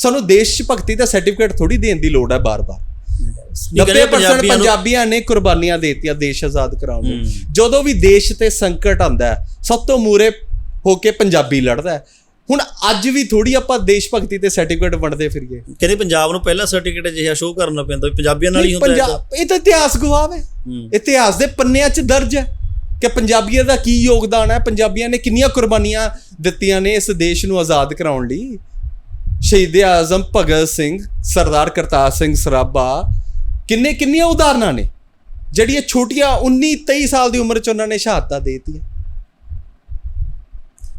ਸਾਨੂੰ ਦੇਸ਼ ਭਗਤੀ ਦਾ ਸਰਟੀਫਿਕੇਟ ਥੋੜੀ ਦੇਣ ਦੀ ਲੋੜ ਹੈ ਬਾਰ-ਬਾਰ। ਨਹੀਂ ਕਹਿੰਦੇ 90% ਪੰਜਾਬੀਆਂ ਨੂੰ- ਕੁਰਬਾਨੀਆਂ ਦੇਤੀਆਂ ਦੇਸ਼ ਆਜ਼ਾਦ ਕਰਾਉਣ ਹੂੰ। ਜਦੋਂ ਵੀ ਦੇਸ਼ ਤੇ ਸੰਕਟ ਆਉਂਦਾ ਸਭ ਤੋਂ ਮੂਰੇ ਹੋ ਕੇ ਪੰਜਾਬੀ ਲੜਦਾ ਹੈ। ਹੁਣ ਅੱਜ ਵੀ ਥੋੜੀ ਆਪਾਂ ਦੇਸ਼ ਭਗਤੀ ਤੇ ਸਰਟੀਫਿਕੇਟ ਵੰਡਦੇ ਫਿਰੀਏ। ਕਹਿੰਦੇ ਪੰਜਾਬ ਨੂੰ ਪਹਿਲਾ ਸਰਟੀਫਿਕੇਟ ਜਿਹਾ ਸ਼ੋਅ ਕਰਨਾ ਪੈਂਦਾ ਪੰਜਾਬੀਆਂ ਨਾਲ ਹੀ ਹੁੰਦਾ ਹੈ ਪੰਜਾਬ ਇਹ ਤਾਂ ਇਤਿਹਾਸ ਗਵਾਹ ਹੂੰ। ਇਤਿਹਾਸ ਦੇ ਪੰਨਿਆਂ 'ਚ ਦਰਜ ਹੈ ਕਿ ਪੰਜਾਬੀਆਂ ਦਾ ਕੀ ਯੋਗਦਾਨ ਹੈ ਪੰਜਾਬੀਆਂ ਨੇ ਕਿੰਨੀਆਂ ਕੁਰਬਾਨੀਆਂ ਦਿੱਤੀਆਂ ਨੇ ਇਸ ਦੇਸ਼ ਨੂੰ ਆਜ਼ਾਦ ਕਰਾਉਣ ਲਈ। ਸ਼ਹੀਦ ਆਜ਼ਮ ਭਗਤ ਸਿੰਘ ਸਰਦਾਰ ਕਰਤਾਰ ਸਿੰਘ ਸਰਾਭਾ ਕਿੰਨੇ ਕਿੰਨੀਆਂ ਉਦਾਹਰਨਾਂ ਨੇ? ਜਿਹੜੀਆਂ ਛੋਟੀਆਂ 19 23 ਸਾਲ ਦੀ ਉਮਰ 'ਚ ਉਹਨਾਂ ਨੇ ਸ਼ਹਾਦਤਾਂ ਦੇ ਦਿੱਤੀਆਂ।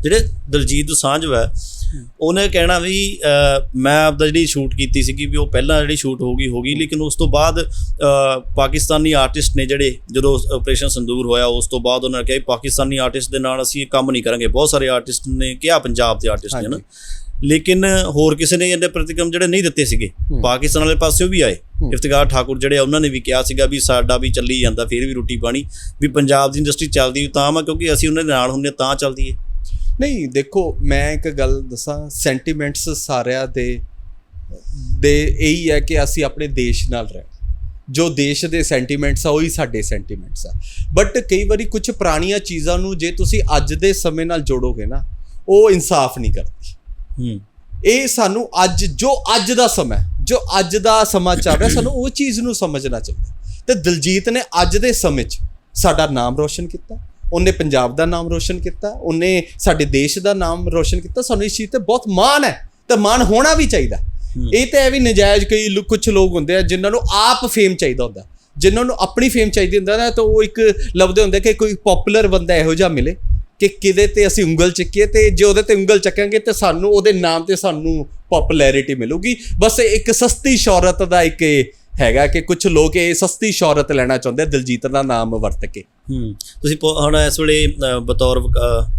ਜਿਹੜੇ ਦਲਜੀਤ ਦੋਸਾਂਝ ਵਾ ਉਹਨੇ ਕਹਿਣਾ ਵੀ ਮੈਂ ਆਪਦਾ ਜਿਹੜੀ ਸ਼ੂਟ ਕੀਤੀ ਸੀਗੀ ਵੀ ਉਹ ਪਹਿਲਾਂ ਜਿਹੜੀ ਸ਼ੂਟ ਹੋ ਗਈ ਹੋ ਗਈ ਲੇਕਿਨ ਉਸ ਤੋਂ ਬਾਅਦ ਪਾਕਿਸਤਾਨੀ ਆਰਟਿਸਟ ਨੇ ਜਿਹੜੇ ਜਦੋਂ ਆਪਰੇਸ਼ਨ ਸੰਦੂਰ ਹੋਇਆ ਉਸ ਤੋਂ ਬਾਅਦ ਉਹਨਾਂ ਨੇ ਕਿਹਾ ਵੀ ਪਾਕਿਸਤਾਨੀ ਆਰਟਿਸਟ ਦੇ ਨਾਲ ਅਸੀਂ ਇਹ ਕੰਮ ਨਹੀਂ ਕਰਾਂਗੇ। ਬਹੁਤ ਸਾਰੇ ਆਰਟਿਸਟ ਨੇ ਕਿਹਾ ਪੰਜਾਬ ਦੇ ਆਰਟਿਸਟ ਨੇ ਨਾ। ਲੇਕਿਨ ਹੋਰ ਕਿਸੇ ਨੇ ਇਹਦੇ ਪ੍ਰਤੀਕਰਮ ਜਿਹੜੇ ਨਹੀਂ ਦਿੱਤੇ ਸੀਗੇ। ਪਾਕਿਸਤਾਨ ਵਾਲੇ ਪਾਸਿਓਂ ਵੀ ਆਏ। ਇਫਤਿਕਾਰ ਠਾਕੁਰ ਜਿਹੜੇ ਆ, ਉਹਨਾਂ ਨੇ ਵੀ ਕਿਹਾ ਸੀਗਾ ਵੀ ਸਾਡਾ ਵੀ ਚੱਲੀ ਜਾਂਦਾ ਫਿਰ ਵੀ ਰੋਟੀ ਪਾਣੀ। ਵੀ ਪੰਜਾਬ ਦੀ ਇੰਡਸਟਰੀ ਚੱਲਦੀ ਤਾਂ ਆ ਕਿਉਂਕਿ ਅਸੀਂ ਉਹਨਾਂ ਦੇ ਨਾਲ ਹੁੰਦੇ ਤਾਂ ਚੱਲਦੀ ਹੈ। ਨਹੀਂ ਦੇਖੋ ਮੈਂ ਇੱਕ ਗੱਲ ਦੱਸਾਂ ਸੈਂਟੀਮੈਂਟਸ ਸਾਰਿਆਂ ਦੇ ਦੇ ਇਹੀ ਹੈ ਕਿ ਅਸੀਂ ਆਪਣੇ ਦੇਸ਼ ਨਾਲ ਰਹਿਣਾ। ਜੋ ਦੇਸ਼ ਦੇ ਸੈਂਟੀਮੈਂਟਸ ਆ ਉਹੀ ਸਾਡੇ ਸੈਂਟੀਮੈਂਟਸ ਆ। ਬਟ ਕਈ ਵਾਰੀ ਕੁਝ ਪੁਰਾਣੀਆਂ ਚੀਜ਼ਾਂ ਨੂੰ ਜੇ ਤੁਸੀਂ ਅੱਜ ਦੇ ਸਮੇਂ ਨਾਲ ਜੋੜੋਗੇ ਨਾ ਉਹ ਇਨਸਾਫ ਨਹੀਂ ਕਰਦੀ। ਇਹ ਸਾਨੂੰ ਅੱਜ ਜੋ ਅੱਜ ਦਾ ਸਮਾਂ ਜੋ ਅੱਜ ਦਾ ਸਮਾਂ ਚੱਲ ਰਿਹਾ ਸਾਨੂੰ ਉਹ ਚੀਜ਼ ਨੂੰ ਸਮਝਣਾ ਚਾਹੀਦਾ ਤੇ ਦਿਲਜੀਤ ਨੇ ਅੱਜ ਦੇ ਸਮੇਂ 'ਚ ਸਾਡਾ ਨਾਮ ਰੋਸ਼ਨ ਕੀਤਾ ਉਹਨੇ ਪੰਜਾਬ ਦਾ ਨਾਮ ਰੋਸ਼ਨ ਕੀਤਾ ਉਹਨੇ ਸਾਡੇ ਦੇਸ਼ ਦਾ ਨਾਮ ਰੋਸ਼ਨ ਕੀਤਾ ਸਾਨੂੰ ਇਸ ਚੀਜ਼ ਤੇ ਬਹੁਤ ਮਾਣ ਹੈ ਤੇ ਮਾਣ ਹੋਣਾ ਵੀ ਚਾਹੀਦਾ ਇਹ ਤਾਂ ਇਹ ਵੀ ਨਜਾਇਜ਼ ਕਈ ਕੁਝ ਲੋਕ ਹੁੰਦੇ ਆ ਜਿਨ੍ਹਾਂ ਨੂੰ ਆਪ ਫੇਮ ਚਾਹੀਦਾ ਹੁੰਦਾ। ਜਿਨ੍ਹਾਂ ਨੂੰ ਆਪਣੀ ਫੇਮ ਚਾਹੀਦੀ ਹੁੰਦਾ ਨਾ ਤਾਂ ਉਹ ਇੱਕ ਲੱਭਦੇ ਹੁੰਦੇ ਕਿ ਕੋਈ ਪਪੂਲਰ ਬੰਦਾ ਇਹੋ ਜਿਹਾ ਮਿਲੇ। ਕਿ ਕਿਤੇ ਤੇ ਅਸੀਂ ਉਂਗਲ ਚੱਕੀਏ ਤੇ ਜੇ ਉਹਦੇ ਤੇ ਉਂਗਲ ਚੱਕਾਂਗੇ ਤੇ ਸਾਨੂੰ ਉਹਦੇ ਨਾਮ ਤੇ ਸਾਨੂੰ ਪਪੂਲੈਰਿਟੀ ਮਿਲੂਗੀ। ਬਸ ਇੱਕ ਸਸਤੀ ਸ਼ੌਹਰਤ ਦਾ ਇੱਕ ਹੈਗਾ ਕਿ ਕੁਝ ਲੋਕ ਇਹ ਸਸਤੀ ਸ਼ੌਹਰਤ ਲੈਣਾ ਚਾਹੁੰਦੇ ਆ ਦਿਲਜੀਤ ਦਾ ਨਾਮ ਵਰਤ ਕੇ। ਹੂੰ ਤੁਸੀਂ ਹੁਣ ਇਸ ਵੇਲੇ ਬਤੌਰ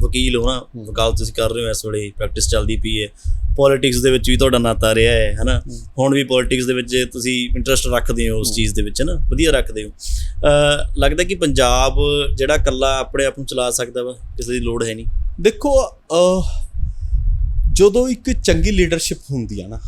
ਵਕੀਲ ਹੋ ਨਾ ਵਕਾਲਤ ਤੁਸੀਂ ਕਰ ਰਹੇ ਹੋ ਇਸ ਵੇਲੇ ਪ੍ਰੈਕਟਿਸ ਚੱਲਦੀ ਪਈ ਹੈ। ਪੋਲਿਟਿਕਸ ਦੇ ਵਿੱਚ ਵੀ ਤੁਹਾਡਾ ਨਾਤਾ ਰਿਹਾ ਹੈ ਹਨਾ? ਹੁਣ ਵੀ ਪੋਲਿਟਿਕਸ ਦੇ ਵਿੱਚ ਤੁਸੀਂ ਇੰਟਰਸਟ ਰੱਖਦੇ ਹੋ ਉਸ ਚੀਜ਼ ਦੇ ਵਿੱਚ ਨਾ ਵਧੀਆ ਰੱਖਦੇ ਹੋ। ਲੱਗਦਾ ਕਿ ਪੰਜਾਬ ਜਿਹੜਾ ਇਕੱਲਾ ਆਪਣੇ ਆਪ ਨੂੰ ਚਲਾ ਸਕਦਾ ਵਾ ਕਿਸੇ ਦੀ ਲੋੜ ਹੈ ਨਹੀਂ। ਦੇਖੋ ਜਦੋਂ ਇੱਕ ਚੰਗੀ ਲੀਡਰਸ਼ਿਪ ਹੁੰਦੀ ਆ ਨਾ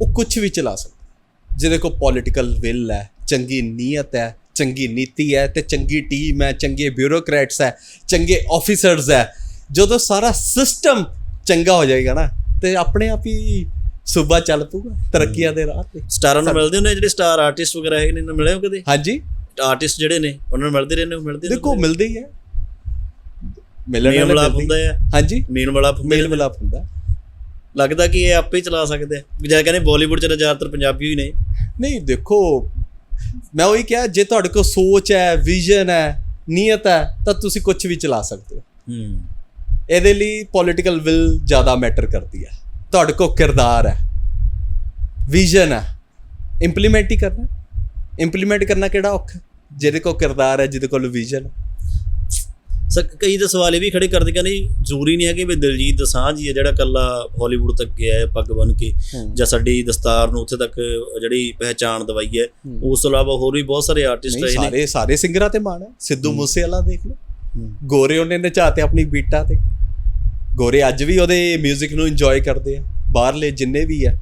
ਉਹ ਕੁਝ ਵੀ ਚਲਾ ਸਕਦਾ। ਜਿਹਦੇ ਕੋਲ ਪੋਲਿਟੀਕਲ ਵਿਲ ਹੈ ਚੰਗੀ ਨੀਅਤ ਹੈ ਚੰਗੀ ਨੀਤੀ ਹੈ ਤੇ ਚੰਗੀ ਟੀਮ ਹੈ ਚੰਗੇ ਬਿਊਰੋਕਰੇਟਸ ਹੈ ਚੰਗੇ ਆਫੀਸਰਸ ਹੈ ਜਦੋਂ ਸਾਰਾ ਸਿਸਟਮ ਚੰਗਾ ਹੋ ਜਾਏਗਾ ਨਾ ਤੇ ਆਪਣੇ ਆਪ ਹੀ ਸੂਬਾ ਚੱਲ ਪੂਗਾ ਤਰੱਕੀਆਂ ਦੇ ਰਾਹ ਤੇ। ਸਟਾਰਾਂ ਨੂੰ ਮਿਲਦੇ ਹੁੰਦੇ ਜਿਹੜੇ ਸਟਾਰ ਆਰਟਿਸਟ ਵਗੈਰਾ ਹੈਗੇ ਨੇ ਇਹਨਾਂ ਨੂੰ ਮਿਲੇ ਹੋ ਕਦੇ? ਹਾਂਜੀ। ਆਰਟਿਸਟ ਜਿਹੜੇ ਨੇ ਉਹਨਾਂ ਨੂੰ ਮਿਲਦੇ ਰਹਿੰਦੇ ਹੋ? ਮਿਲਦੇ ਦੇਖੋ ਮਿਲਦੇ ਹੀ ਹੈ। ਮਿਲਣ ਮਿਲਾਪ ਹੁੰਦਾ ਹੈ। ਹਾਂਜੀ। ਮੇਲ ਮਿਲਾਪ ਮੇਲ। ਮਿਲਾਪ ਹੁੰਦਾ ਲੱਗਦਾ ਕਿ ਇਹ ਆਪੇ ਹੀ ਚਲਾ ਸਕਦੇ ਆ ਜਿਵੇਂ ਕਹਿੰਦੇ ਬਾਲੀਵੁੱਡ ਚ ਤਾਂ ਜ਼ਿਆਦਾਤਰ ਪੰਜਾਬੀ ਹੀ ਨੇ। ਨਹੀਂ ਦੇਖੋ ਮੈਂ ਉਹੀ ਕਿਹਾ ਜੇ ਤੁਹਾਡੇ ਕੋਲ ਸੋਚ ਹੈ ਵਿਜ਼ਨ ਹੈ ਨੀਅਤ ਹੈ ਤਾਂ ਤੁਸੀਂ ਕੁਝ ਵੀ ਚਲਾ ਸਕਦੇ ਹੋ। ਹੂੰ। ਇਹਦੇ ਲਈ ਪੋਲਿਟੀਕਲ ਵਿਲ ਜ਼ਿਆਦਾ ਮੈਟਰ ਕਰਦੀ ਹੈ। ਤੁਹਾਡੇ ਕੋਲ ਕਿਰਦਾਰ ਹੈ। ਵਿਜ਼ਨ ਹੈ। ਇੰਪਲੀਮੈਂਟ ਹੀ ਕਰਨਾ ਇੰਪਲੀਮੈਂਟ ਕਰਨਾ ਕਿਹੜਾ ਔਖਾ ਜਿਹਦੇ ਕੋਲ ਕਿਰਦਾਰ ਹੈ ਜਿਹਦੇ ਕੋਲ ਵਿਜ਼ਨ ਸਰ ਕਈ ਤਾਂ ਸਵਾਲ ਇਹ ਵੀ ਖੜੇ ਕਰਦੇ ਕਹਿੰਦੇ ਜ਼ਰੂਰੀ ਨਹੀਂ ਹੈ ਕਿ ਵੀ ਦਿਲਜੀਤ ਦੋਸਾਂਝ ਹੀ ਹੈ ਜਿਹੜਾ ਕੱਲਾ ਹਾਲੀਵੁੱਡ ਤੱਕ ਗਿਆ ਹੈ ਪੱਗ ਬਨ ਕੇ ਜਾਂ ਸਾਡੀ ਦਸਤਾਰ ਨੂੰ ਉੱਥੇ ਤੱਕ ਜਿਹੜੀ ਪਹਿਚਾਣ ਦਵਾਈ ਹੈ। ਉਸ ਤੋਂ ਇਲਾਵਾ ਹੋਰ ਵੀ ਬਹੁਤ ਸਾਰੇ ਆਰਟਿਸਟ ਆਏ ਨੇ। ਸਾਰੇ ਸਾਰੇ ਸਿੰਗਰਾਂ ਤੇ ਮਾਣ ਹੈ। ਸਿੱਧੂ ਮੂਸੇਵਾਲਾ ਦੇਖ ਲਓ। ਗੋਰੇ ਉਹਨੇ ਨਚਾਤੇ ਆਪਣੀ ਬੀਟਾਂ ਤੇ। ਗੋਰੇ ਅੱਜ ਵੀ ਉਹਦੇ 뮤직 ਨੂੰ ਇੰਜੋਏ ਕਰਦੇ ਆ। ਬਾਹਰਲੇ ਜਿੰਨੇ ਵੀ ਆ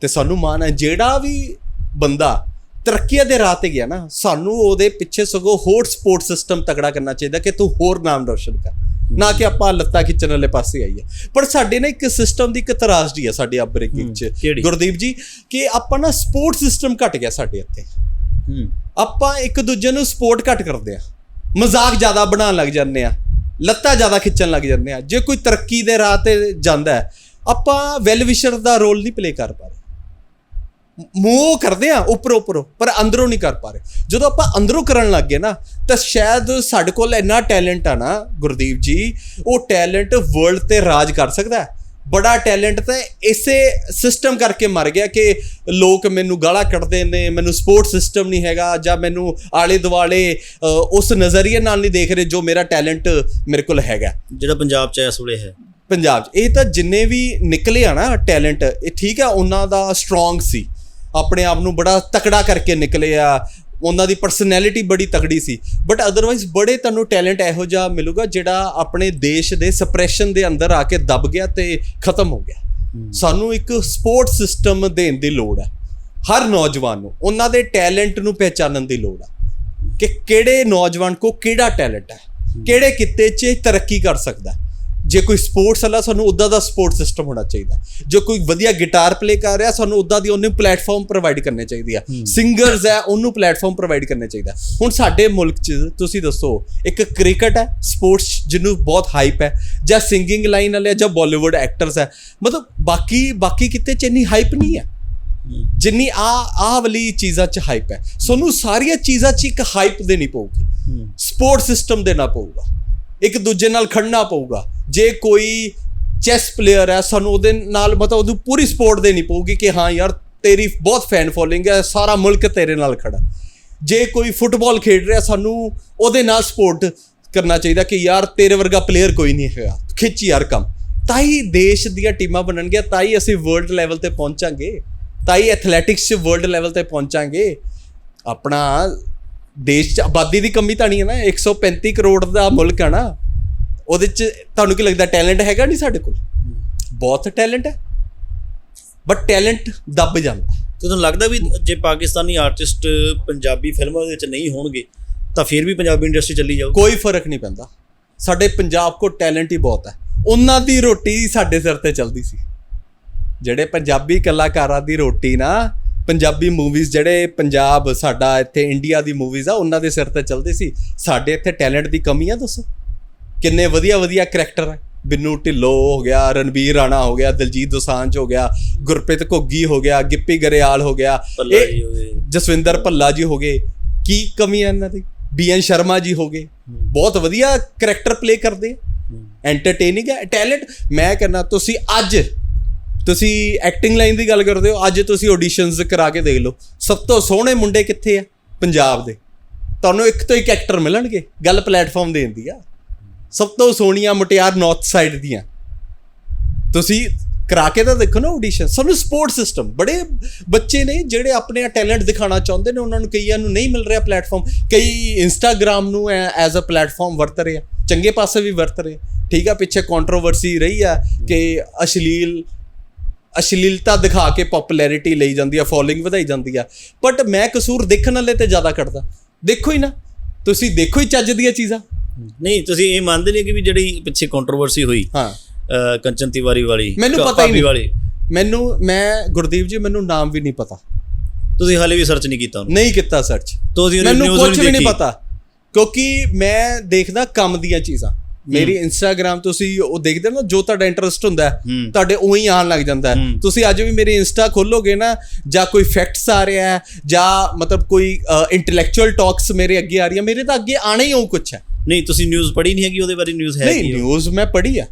ਤੇ ਸਾਨੂੰ ਮਾਣ ਹੈ। ਜਿਹੜਾ ਵੀ ਬੰਦਾ ਤਰੱਕੀਆਂ ਦੇ ਰਾਹ ਤੇ ਗਿਆ ਨਾ ਸਾਨੂੰ ਉਹਦੇ ਪਿੱਛੇ ਸਗੋਂ ਹੋਰ ਸਪੋਰਟ ਸਿਸਟਮ ਤਕੜਾ ਕਰਨਾ ਚਾਹੀਦਾ ਕਿ ਤੂੰ ਹੋਰ ਨਾਮ ਰੋਸ਼ਨ ਕਰ। ਨਾ ਕਿ ਆਪਾਂ ਲੱਤਾਂ ਖਿੱਚਣ ਵਾਲੇ ਪਾਸੇ ਆਈਏ। ਪਰ ਸਾਡੇ ਨਾ ਇੱਕ ਸਿਸਟਮ ਦੀ ਇੱਕ ਤਰਾਸਦੀ ਹੈ ਸਾਡੇ ਅਪਬ੍ਰਿੰਗਿੰਗ ਚ? ਗੁਰਦੀਪ ਜੀ ਕਿ ਆਪਾਂ ਨਾ ਸਪੋਰਟ ਸਿਸਟਮ ਘਟ ਗਿਆ ਸਾਡੇ ਇੱਥੇ। ਆਪਾਂ ਇੱਕ ਦੂਜੇ ਨੂੰ ਸਪੋਰਟ ਘੱਟ ਕਰਦੇ ਆ। ਮਜ਼ਾਕ ਜ਼ਿਆਦਾ ਬਣਾਉਣ ਲੱਗ ਜਾਂਦੇ ਆ। ਲੱਤਾਂ ਜ਼ਿਆਦਾ ਖਿੱਚਣ ਲੱਗ ਜਾਂਦੇ ਆ। ਜੇ ਕੋਈ ਤਰੱਕੀ ਦੇ ਰਾਹ ਤੇ ਜਾਂਦਾ ਆਪਾਂ ਵੈਲ ਵਿਸ਼ਰ ਦਾ ਰੋਲ ਨਹੀਂ ਪਲੇ ਕਰ ਪਾ ਮੂੰਹ ਕਰਦੇ ਆ ਉੱਪਰੋਂ ਉੱਪਰੋਂ ਪਰ ਅੰਦਰੋਂ ਨਹੀਂ ਕਰ ਪਾ ਰਹੇ। ਜਦੋਂ ਆਪਾਂ ਅੰਦਰੋਂ ਕਰਨ ਲੱਗ ਗਏ ਨਾ ਤਾਂ ਸ਼ਾਇਦ ਸਾਡੇ ਕੋਲ ਇੰਨਾ ਟੈਲੈਂਟ ਆ ਨਾ ਗੁਰਦੀਪ ਜੀ ਉਹ ਟੈਲੈਂਟ ਵਰਲਡ ਤੇ ਰਾਜ ਕਰ ਸਕਦਾ ਹੈ। ਬੜਾ ਟੈਲੈਂਟ ਤਾਂ ਇਸੇ ਸਿਸਟਮ ਕਰਕੇ ਮਰ ਗਿਆ ਕਿ ਲੋਕ ਮੈਨੂੰ ਗਾਲਾਂ ਕੱਢਦੇ ਨੇ ਮੈਨੂੰ ਸਪੋਰਟ ਸਿਸਟਮ ਨਹੀਂ ਹੈਗਾ ਜਾਂ ਮੈਨੂੰ ਆਲੇ ਦੁਆਲੇ ਉਸ ਨਜ਼ਰੀਏ ਨਾਲ ਨਹੀਂ ਦੇਖ ਰਹੇ ਜੋ ਮੇਰਾ ਟੈਲੈਂਟ ਮੇਰੇ ਕੋਲ ਹੈਗਾ। ਜਿਹੜਾ ਪੰਜਾਬ ਚ ਇਸ ਵੇਲੇ ਹੈ। ਪੰਜਾਬ 'ਚ। ਇਹ ਤਾਂ ਜਿੰਨੇ ਵੀ ਨਿਕਲੇ ਆ ਨਾ ਟੈਲੈਂਟ ਇਹ ਠੀਕ ਆ ਉਹਨਾਂ ਦਾ ਸਟਰੋਂਗ ਸੀ। ਆਪਣੇ ਆਪ ਨੂੰ ਬੜਾ ਤਕੜਾ ਕਰਕੇ ਨਿਕਲੇ ਆ। ਉਹਨਾਂ ਦੀ ਪਰਸਨੈਲਿਟੀ ਬੜੀ ਤਕੜੀ ਸੀ। ਬਟ ਅਦਰਵਾਈਜ਼ ਬੜੇ ਤੁਹਾਨੂੰ ਟੈਲੈਂਟ ਇਹੋ ਜਿਹਾ ਮਿਲੂਗਾ ਜਿਹੜਾ ਆਪਣੇ ਦੇਸ਼ ਦੇ ਸਪਰੈਸ਼ਨ ਦੇ ਅੰਦਰ ਆ ਕੇ ਦਬ ਗਿਆ ਤੇ ਖਤਮ ਹੋ ਗਿਆ। ਸਾਨੂੰ ਇੱਕ ਸਪੋਰਟ ਸਿਸਟਮ ਦੇਣ ਦੀ ਲੋੜ ਹੈ। ਹਰ ਨੌਜਵਾਨ ਨੂੰ ਉਹਨਾਂ ਦੇ ਟੈਲੈਂਟ ਨੂੰ ਪਹਿਚਾਨਣ ਦੀ ਲੋੜ ਹੈ। ਕਿ ਕਿਹੜੇ ਨੌਜਵਾਨ ਕੋ ਕਿਹੜਾ ਟੈਲੈਂਟ ਹੈ? ਕਿਹੜੇ ਕਿੱਤੇ 'ਚ ਤਰੱਕੀ ਕਰ ਸਕਦਾ ਹੈ। ਜੇ ਕੋਈ ਸਪੋਰਟਸ ਵਾਲਾ ਸਾਨੂੰ ਉਦਾਂ ਦਾ ਸਪੋਰਟ ਸਿਸਟਮ ਹੋਣਾ ਚਾਹੀਦਾ ਜੇ ਕੋਈ ਵਧੀਆ ਗਿਟਾਰ ਪਲੇ ਕਰ ਰਿਹਾ ਸਾਨੂੰ ਉਦਾਂ ਦੀ ਉਹਨੂੰ ਪਲੇਟਫਾਰਮ ਪ੍ਰੋਵਾਈਡ ਕਰਨੇ ਚਾਹੀਦੀ ਆ ਸਿੰਗਰਸ ਹੈ ਉਹਨੂੰ ਪਲੇਟਫਾਰਮ ਪ੍ਰੋਵਾਈਡ ਕਰਨੇ ਚਾਹੀਦਾ ਹੁਣ ਸਾਡੇ ਮੁਲਕ 'ਚ ਤੁਸੀਂ ਦੱਸੋ ਇੱਕ ਕ੍ਰਿਕਟ ਹੈ ਸਪੋਰਟਸ ਜਿਹਨੂੰ ਬਹੁਤ ਹਾਈਪ ਹੈ ਜਾਂ ਸਿੰਗਿੰਗ ਲਾਈਨ ਵਾਲੇ ਆ, ਜਾਂ ਬਾਲੀਵੁੱਡ ਐਕਟਰਸ ਹੈ। ਮਤਲਬ ਬਾਕੀ ਬਾਕੀ ਕਿਤੇ 'ਚ ਇੰਨੀ ਹਾਈਪ ਨਹੀਂ ਹੈ। ਜਿੰਨੀ ਆ ਆਹ ਵਾਲੀ ਚੀਜ਼ਾਂ 'ਚ ਹਾਈਪ ਹੈ। ਸਾਨੂੰ ਸਾਰੀਆਂ ਚੀਜ਼ਾਂ 'ਚ ਇੱਕ ਹਾਈਪ ਦੇਣੀ ਪਊਗੀ। ਸਪੋਰਟ ਸਿਸਟਮ ਦੇਣਾ ਪਊਗਾ। ਇੱਕ ਦੂਜੇ ਨਾਲ ਖੜਨਾ ਪਊਗਾ। ਜੇ ਕੋਈ ਚੈਸ ਪਲੇਅਰ ਹੈ, ਸਾਨੂੰ ਉਹਦੇ ਨਾਲ ਮਤਲਬ ਉਹਨੂੰ ਪੂਰੀ ਸਪੋਰਟ ਦੇਣੀ ਪਊਗੀ ਕਿ ਹਾਂ ਯਾਰ, ਤੇਰੀ ਬਹੁਤ ਫੈਨ ਫੋਲੋਇੰਗ ਹੈ, ਸਾਰਾ ਮੁਲਕ ਤੇਰੇ ਨਾਲ ਖੜਾ। ਜੇ ਕੋਈ ਫੁੱਟਬਾਲ ਖੇਡ ਰਿਹਾ, ਸਾਨੂੰ ਉਹਦੇ ਨਾਲ ਸਪੋਰਟ ਕਰਨਾ ਚਾਹੀਦਾ ਕਿ ਯਾਰ, ਤੇਰੇ ਵਰਗਾ ਪਲੇਅਰ ਕੋਈ ਨਹੀਂ ਹੈਗਾ। ਖਿੱਚ ਯਾਰ ਕੰਮ। ਤਾਂ ਹੀ ਦੇਸ਼ ਦੀਆਂ ਟੀਮਾਂ ਬਣਨਗੀਆਂ ਤਾਂ ਹੀ ਅਸੀਂ ਵਰਲਡ ਲੈਵਲ ਤੇ ਪਹੁੰਚਾਂਗੇ। ਤਾਂ ਹੀ ਐਥਲੈਟਿਕਸ 'ਚ ਵਰਲਡ ਲੈਵਲ ਤੇ ਪਹੁੰਚਾਂਗੇ। ਆਪਣਾ ਦੇਸ਼ 'ਚ ਆਬਾਦੀ ਦੀ ਕਮੀ ਤਾਂ ਨਹੀਂ ਹੈ ਨਾ 135 ਕਰੋੜ ਦਾ ਮੁਲਕ ਹੈ ਨਾ ਉਹਦੇ 'ਚ ਤੁਹਾਨੂੰ ਕੀ ਲੱਗਦਾ ਟੈਲੈਂਟ ਹੈਗਾ ਨਹੀਂ ਸਾਡੇ ਕੋਲ? ਬਹੁਤ ਟੈਲੈਂਟ ਹੈ ਬਟ ਟੈਲੈਂਟ ਦੱਬ ਜਾਂਦਾ। ਤੁਹਾਨੂੰ ਲੱਗਦਾ ਵੀ ਜੇ ਪਾਕਿਸਤਾਨੀ ਆਰਟਿਸਟ ਪੰਜਾਬੀ ਫਿਲਮਾਂ ਦੇ ਵਿੱਚ ਨਹੀਂ ਹੋਣਗੇ ਤਾਂ ਫਿਰ ਵੀ ਪੰਜਾਬੀ ਇੰਡਸਟਰੀ ਚੱਲੀ ਜਾਊਗੀ ਕੋਈ ਫ਼ਰਕ ਨਹੀਂ ਪੈਂਦਾ। ਸਾਡੇ ਪੰਜਾਬ ਕੋ ਟੈਲੈਂਟ ਹੀ ਬਹੁਤ ਹੈ। ਉਹਨਾਂ ਦੀ ਰੋਟੀ ਸਾਡੇ ਸਿਰ ਤੇ ਚੱਲਦੀ ਸੀ। ਜਿਹੜੇ ਪੰਜਾਬੀ ਕਲਾਕਾਰਾਂ ਦੀ ਰੋਟੀ ਨਾ ਪੰਜਾਬੀ ਮੂਵੀਜ਼ ਜਿਹੜੇ ਪੰਜਾਬ ਸਾਡਾ ਇੱਥੇ ਇੰਡੀਆ ਦੀ ਮੂਵੀਜ਼ ਆ ਉਹਨਾਂ ਦੇ ਸਿਰ ਤੇ ਚੱਲਦੇ ਸੀ। ਸਾਡੇ ਇੱਥੇ ਟੈਲੈਂਟ ਦੀ ਕਮੀ ਆ ਦੱਸੋ। ਕਿੰਨੇ ਵਧੀਆ ਵਧੀਆ ਕਰੈਕਟਰ ਹੈ ਬਿੰਨੂ ਢਿੱਲੋਂ ਹੋ ਗਿਆ ਰਣਬੀਰ ਰਾਣਾ ਹੋ ਗਿਆ ਦਿਲਜੀਤ ਦੋਸਾਂਝ ਹੋ ਗਿਆ ਗੁਰਪ੍ਰੀਤ ਘੁੱਗੀ ਹੋ ਗਿਆ ਗਿੱਪੀ ਗਰੇਵਾਲ ਹੋ ਗਿਆ। ਇਹ-। ਜਸਵਿੰਦਰ ਭੱਲਾ ਜੀ ਹੋ ਗਏ। ਕੀ ਕਮੀ ਹੈ ਇਹਨਾਂ ਦੀ? ਬੀਐਨ ਸ਼ਰਮਾ ਜੀ ਹੋ ਗਏ। ਬਹੁਤ ਵਧੀਆ ਕਰੈਕਟਰ ਪਲੇ ਕਰਦੇ ਐਂਟਰਟੇਨਿੰਗ ਹੈ। ਟੈਲੈਂਟ ਮੈਂ ਕਹਿੰਦਾ ਤੁਸੀਂ ਅੱਜ ਤੁਸੀਂ ਐਕਟਿੰਗ ਲਾਈਨ ਦੀ ਗੱਲ ਕਰਦੇ ਹੋ, ਅੱਜ ਤੁਸੀਂ ਆਡੀਸ਼ਨਸ ਕਰਾ ਕੇ ਦੇਖ ਲਓ। ਸਭ ਤੋਂ ਸੋਹਣੇ ਮੁੰਡੇ ਕਿੱਥੇ ਆ? ਪੰਜਾਬ ਦੇ। ਤੁਹਾਨੂੰ ਇੱਕ ਤੋਂ ਇੱਕ ਐਕਟਰ ਮਿਲਣਗੇ, ਗੱਲ ਪਲੇਟਫਾਰਮ ਦੇਣ ਦੀ ਆ। ਸਭ ਤੋਂ ਸੋਹਣੀਆਂ ਮੁਟਿਆਰ ਨਾਰਥ ਸਾਈਡ ਦੀਆਂ। ਤੁਸੀਂ ਕਰਾ ਕੇ ਤਾਂ ਦੇਖੋ ਨਾ ਆਡੀਸ਼ਨ ਸਾਨੂੰ ਸਪੋਰਟ ਸਿਸਟਮ ਬੜੇ ਬੱਚੇ ਨੇ ਜਿਹੜੇ ਆਪਣੇ ਟੈਲੈਂਟ ਦਿਖਾਉਣਾ ਚਾਹੁੰਦੇ ਨੇ, ਉਹਨਾਂ ਨੂੰ ਕਈਆਂ ਨੂੰ ਨਹੀਂ ਮਿਲ ਰਿਹਾ ਪਲੇਟਫਾਰਮ ਕਈ ਇੰਸਟਾਗ੍ਰam ਨੂੰ ਐਜ਼ ਅ ਪਲੇਟਫਾਰਮ ਵਰਤ ਰਹੇ ਆ। ਚੰਗੇ ਪਾਸੇ ਵੀ ਵਰਤ ਰਹੇ ਠੀਕ ਆ, ਪਿੱਛੇ ਕੰਟਰੋਵਰਸੀ ਰਹੀ ਆ ਕਿ ਅਸ਼ਲੀਲ ਅਸ਼ਲੀਲਤਾ ਦਿਖਾ ਕੇ ਪਪੂਲੈਰਿਟੀ ਲਈ ਜਾਂਦੀ ਆ ਫੋਲੋਇੰਗ ਵਧਾਈ ਜਾਂਦੀ ਆ। ਬਟ ਮੈਂ ਕਸੂਰ ਦੇਖਣ ਵਾਲੇ ਤੇ ਜ਼ਿਆਦਾ ਕੱਢਦਾ। ਦੇਖੋ ਹੀ ਨਾ ਤੁਸੀਂ ਦੇਖੋ ਹੀ ਚੱਜ ਦੀਆਂ ਚੀਜ਼ਾਂ। ਨਹੀਂ ਤੁਸੀਂ ਇਹ ਮੰਨਦੇ ਨਹੀਂ ਕਿ ਵੀ ਜਿਹੜੀ ਪਿੱਛੇ ਕੰਟਰੋਵਰਸੀ ਹੋਈ ਹਾਂ। ਕੰਚਨ ਤਿਵਾਰੀ ਵਾਲੀ ਮੈਨੂੰ ਪਤਾ ਹੀ ਨਹੀਂ। ਵਾਲੀ। ਮੈਨੂੰ ਮੈਂ ਗੁਰਦੀਪ ਜੀ ਮੈਨੂੰ ਨਾਮ ਵੀ ਨਹੀਂ ਪਤਾ। ਤੁਸੀਂ ਹਾਲੇ ਵੀ ਸਰਚ ਨਹੀਂ ਕੀਤਾ ਉਹਨੂੰ? ਨਹੀਂ ਕੀਤਾ ਸਰਚ ਤੁਸੀਂ ਉਹਦੀ ਮੈਨੂੰ ਕੁਝ ਵੀ ਨਹੀਂ। ਪਤਾ। ਕਿਉਂਕਿ ਮੈਂ ਦੇਖਦਾ ਕੰਮ ਦੀਆਂ ਚੀਜ਼ਾਂ। ਮੇਰੀ ਇੰਸਟਾਗ੍ਰam ਤੁਸੀਂ ਉਹ ਦੇਖਦੇ ਹੋ ਨਾ ਜੋ ਤੁਹਾਡਾ ਇੰਟਰਸਟ ਹੁੰਦਾ। ਤੁਹਾਡੇ ਉਹੀ ਆਉਣ ਲੱਗ ਜਾਂਦਾ। ਤੁਸੀਂ ਅੱਜ ਵੀ ਮੇਰੀ ਇੰਸਟਾ ਖੋਲੋਗੇ ਨਾ ਜਾਂ ਕੋਈ ਫੈਕਟਸ ਆ ਰਿਹਾ ਹੈ ਜਾਂ ਮਤਲਬ ਕੋਈ ਇੰਟੈਲੈਕਚੁਅਲ ਟਾਕਸ ਮੇਰੇ ਅੱਗੇ ਆ ਰਹੀਆਂ ਮੇਰੇ ਤਾਂ ਅੱਗੇ ਆਣਾ ਹੀ ਉਹ ਕੁਝ ਹੈ ਨਹੀਂ ਤੁਸੀਂ ਨਿਊਜ਼ ਪੜ੍ਹੀ ਨਹੀਂ ਹੈਗੀ ਉਹਦੇ ਬਾਰੇ ਨਿਊਜ਼ ਹੈ ਨਹੀਂ? ਨਿਊਜ਼ ਮੈਂ ਪੜ੍ਹੀ ਆ